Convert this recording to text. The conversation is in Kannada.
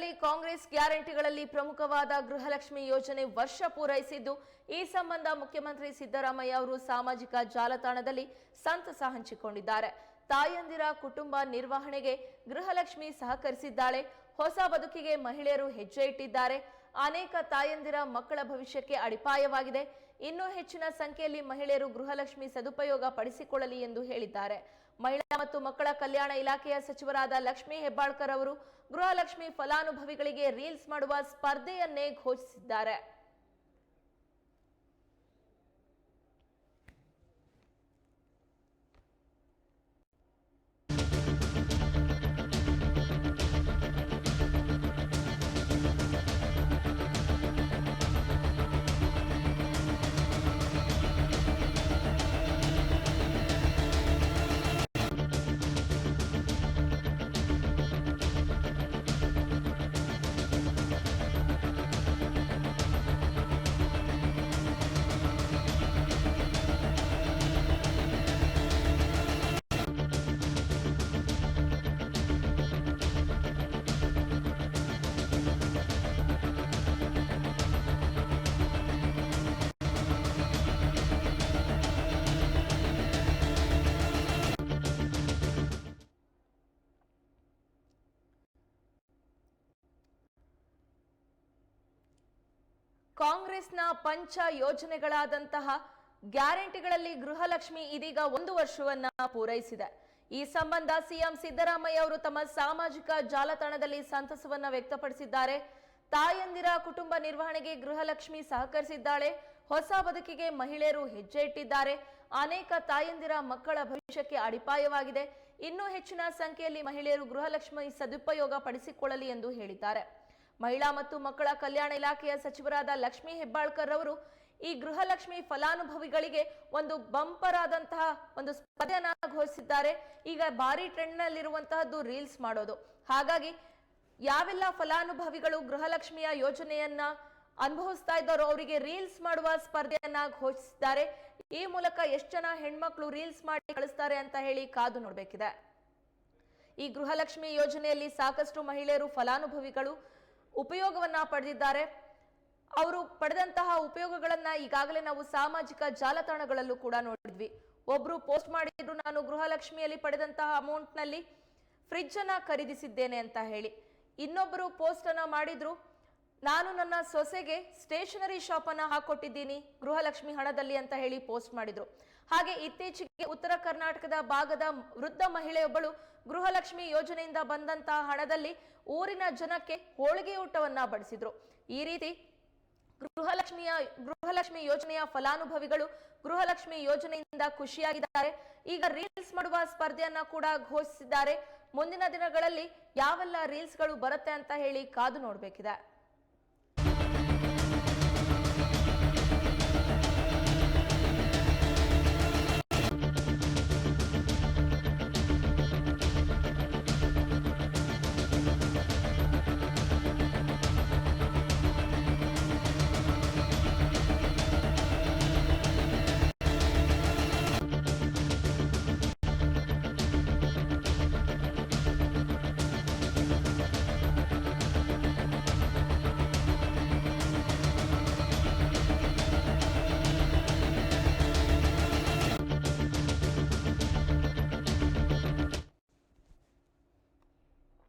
ರಾಜ್ಯದಲ್ಲಿ ಕಾಂಗ್ರೆಸ್ ಗ್ಯಾರಂಟಿಗಳಲ್ಲಿ ಪ್ರಮುಖವಾದ ಗೃಹಲಕ್ಷ್ಮಿ ಯೋಜನೆ ವರ್ಷ ಪೂರೈಸಿದ್ದು, ಈ ಸಂಬಂಧ ಮುಖ್ಯಮಂತ್ರಿ ಸಿದ್ದರಾಮಯ್ಯ ಅವರು ಸಾಮಾಜಿಕ ಜಾಲತಾಣದಲ್ಲಿ ಸಂತಸ ಹಂಚಿಕೊಂಡಿದ್ದಾರೆ. ತಾಯಂದಿರ ಕುಟುಂಬ ನಿರ್ವಹಣೆಗೆ ಗೃಹಲಕ್ಷ್ಮಿ ಸಹಕರಿಸಿದ್ದಾಳೆ. ಹೊಸ ಬದುಕಿಗೆ ಮಹಿಳೆಯರು ಹೆಜ್ಜೆ ಇಟ್ಟಿದ್ದಾರೆ. ಅನೇಕ ತಾಯಂದಿರ ಮಕ್ಕಳ ಭವಿಷ್ಯಕ್ಕೆ ಅಡಿಪಾಯವಾಗಿದೆ. ಇನ್ನೂ ಹೆಚ್ಚಿನ ಸಂಖ್ಯೆಯಲ್ಲಿ ಮಹಿಳೆಯರು ಗೃಹಲಕ್ಷ್ಮಿ ಸದುಪಯೋಗ ಪಡಿಸಿಕೊಳ್ಳಲಿ ಎಂದು ಹೇಳಿದ್ದಾರೆ. ಮಹಿಳಾ ಮತ್ತು ಮಕ್ಕಳ ಕಲ್ಯಾಣ ಇಲಾಖೆಯ ಸಚಿವರಾದ ಲಕ್ಷ್ಮೀ ಹೆಬ್ಬಾಳ್ಕರ್ ಅವರು ಗೃಹಲಕ್ಷ್ಮಿ ಫಲಾನುಭವಿಗಳಿಗೆ ರೀಲ್ಸ್ ಮಾಡುವ ಸ್ಪರ್ಧೆಯನ್ನೇ ಘೋಷಿಸಿದ್ದಾರೆ. ಕಾಂಗ್ರೆಸ್ನ ಪಂಚ ಯೋಜನೆಗಳಾದಂತಹ ಗ್ಯಾರಂಟಿಗಳಲ್ಲಿ ಗೃಹಲಕ್ಷ್ಮಿ ಇದೀಗ ಒಂದು ವರ್ಷವನ್ನ ಪೂರೈಸಿದೆ. ಈ ಸಂಬಂಧ ಸಿಎಂ ಸಿದ್ದರಾಮಯ್ಯ ಅವರು ತಮ್ಮ ಸಾಮಾಜಿಕ ಜಾಲತಾಣದಲ್ಲಿ ಸಂತಸವನ್ನ ವ್ಯಕ್ತಪಡಿಸಿದ್ದಾರೆ. ತಾಯಂದಿರ ಕುಟುಂಬ ನಿರ್ವಹಣೆಗೆ ಗೃಹಲಕ್ಷ್ಮಿ ಸಹಕರಿಸಿದ್ದಾಳೆ. ಹೊಸ ಬದುಕಿಗೆ ಮಹಿಳೆಯರು ಹೆಜ್ಜೆ ಇಟ್ಟಿದ್ದಾರೆ. ಅನೇಕ ತಾಯಂದಿರ ಮಕ್ಕಳ ಭವಿಷ್ಯಕ್ಕೆ ಅಡಿಪಾಯವಾಗಿದೆ. ಇನ್ನೂ ಹೆಚ್ಚಿನ ಸಂಖ್ಯೆಯಲ್ಲಿ ಮಹಿಳೆಯರು ಗೃಹಲಕ್ಷ್ಮಿ ಸದುಪಯೋಗ ಪಡಿಸಿಕೊಳ್ಳಲಿ ಎಂದು ಹೇಳಿದ್ದಾರೆ. ಮಹಿಳಾ ಮತ್ತು ಮಕ್ಕಳ ಕಲ್ಯಾಣ ಇಲಾಖೆಯ ಸಚಿವರಾದ ಲಕ್ಷ್ಮೀ ಹೆಬ್ಬಾಳ್ಕರ್ ಅವರು ಈ ಗೃಹಲಕ್ಷ್ಮಿ ಫಲಾನುಭವಿಗಳಿಗೆ ಒಂದು ಬಂಪರ್ ಆದಂತಹ ಒಂದು ಸ್ಪರ್ಧೆಯನ್ನ ಘೋಷಿಸಿದ್ದಾರೆ. ಈಗ ಭಾರಿ ಟ್ರೆಂಡ್ ನಲ್ಲಿರುವಂತಹದ್ದು ರೀಲ್ಸ್ ಮಾಡೋದು. ಹಾಗಾಗಿ ಯಾವೆಲ್ಲ ಫಲಾನುಭವಿಗಳು ಗೃಹಲಕ್ಷ್ಮಿಯ ಯೋಜನೆಯನ್ನ ಅನುಭವಿಸ್ತಾ ಇದ್ದಾರೋ ಅವರಿಗೆ ರೀಲ್ಸ್ ಮಾಡುವ ಸ್ಪರ್ಧೆಯನ್ನ ಘೋಷಿಸಿದ್ದಾರೆ. ಈ ಮೂಲಕ ಎಷ್ಟು ಜನ ಹೆಣ್ಮಕ್ಳು ರೀಲ್ಸ್ ಮಾಡಿ ಕಳಿಸ್ತಾರೆ ಅಂತ ಹೇಳಿ ಕಾದು ನೋಡ್ಬೇಕಿದೆ. ಈ ಗೃಹಲಕ್ಷ್ಮಿ ಯೋಜನೆಯಲ್ಲಿ ಸಾಕಷ್ಟು ಮಹಿಳೆಯರು ಫಲಾನುಭವಿಗಳು ಉಪಯೋಗವನ್ನ ಪಡೆದಿದ್ದಾರೆ. ಅವರು ಪಡೆದಂತಹ ಉಪಯೋಗಗಳನ್ನ ಈಗಾಗಲೇ ನಾವು ಸಾಮಾಜಿಕ ಜಾಲತಾಣಗಳಲ್ಲೂ ಕೂಡ ನೋಡಿದ್ವಿ. ಒಬ್ರು ಪೋಸ್ಟ್ ಮಾಡಿದ್ರು, ನಾನು ಗೃಹಲಕ್ಷ್ಮಿಯಲ್ಲಿ ಪಡೆದಂತಹ ಅಮೌಂಟ್ನಲ್ಲಿ ಫ್ರಿಡ್ಜ್ ಅನ್ನ ಖರೀದಿಸಿದ್ದೇನೆ ಅಂತ ಹೇಳಿ. ಇನ್ನೊಬ್ಬರು ಪೋಸ್ಟ್ ಅನ್ನ ಮಾಡಿದ್ರು ನಾನು ನನ್ನ ಸೊಸೆಗೆ ಸ್ಟೇಷನರಿ ಶಾಪ್ ಅನ್ನ ಹಾಕೊಟ್ಟಿದ್ದೀನಿ, ಗೃಹಲಕ್ಷ್ಮಿ ಹಣದಲ್ಲಿ ಅಂತ ಹೇಳಿ ಪೋಸ್ಟ್ ಮಾಡಿದ್ರು. ಹಾಗೆ ಇತ್ತೀಚೆಗೆ ಉತ್ತರ ಕರ್ನಾಟಕದ ಭಾಗದ ವೃದ್ಧ ಮಹಿಳೆಯೊಬ್ಬಳು ಗೃಹಲಕ್ಷ್ಮಿ ಯೋಜನೆಯಿಂದ ಬಂದಂತಹ ಹಣದಲ್ಲಿ ಊರಿನ ಜನಕ್ಕೆ ಹೋಳಿಗೆ ಊಟವನ್ನ ಬಡಿಸಿದ್ರು. ಈ ರೀತಿ ಗೃಹಲಕ್ಷ್ಮಿಯ, ಗೃಹಲಕ್ಷ್ಮಿ ಯೋಜನೆಯ ಫಲಾನುಭವಿಗಳು ಗೃಹಲಕ್ಷ್ಮಿ ಯೋಜನೆಯಿಂದ ಖುಷಿಯಾಗಿದ್ದಾರೆ. ಈಗ ರೀಲ್ಸ್ ಮಾಡುವ ಸ್ಪರ್ಧೆಯನ್ನ ಕೂಡ ಘೋಷಿಸಿದ್ದಾರೆ. ಮುಂದಿನ ದಿನಗಳಲ್ಲಿ ಯಾವೆಲ್ಲ ರೀಲ್ಸ್ಗಳು ಬರುತ್ತೆ ಅಂತ ಹೇಳಿ ಕಾದು ನೋಡ್ಬೇಕಿದೆ.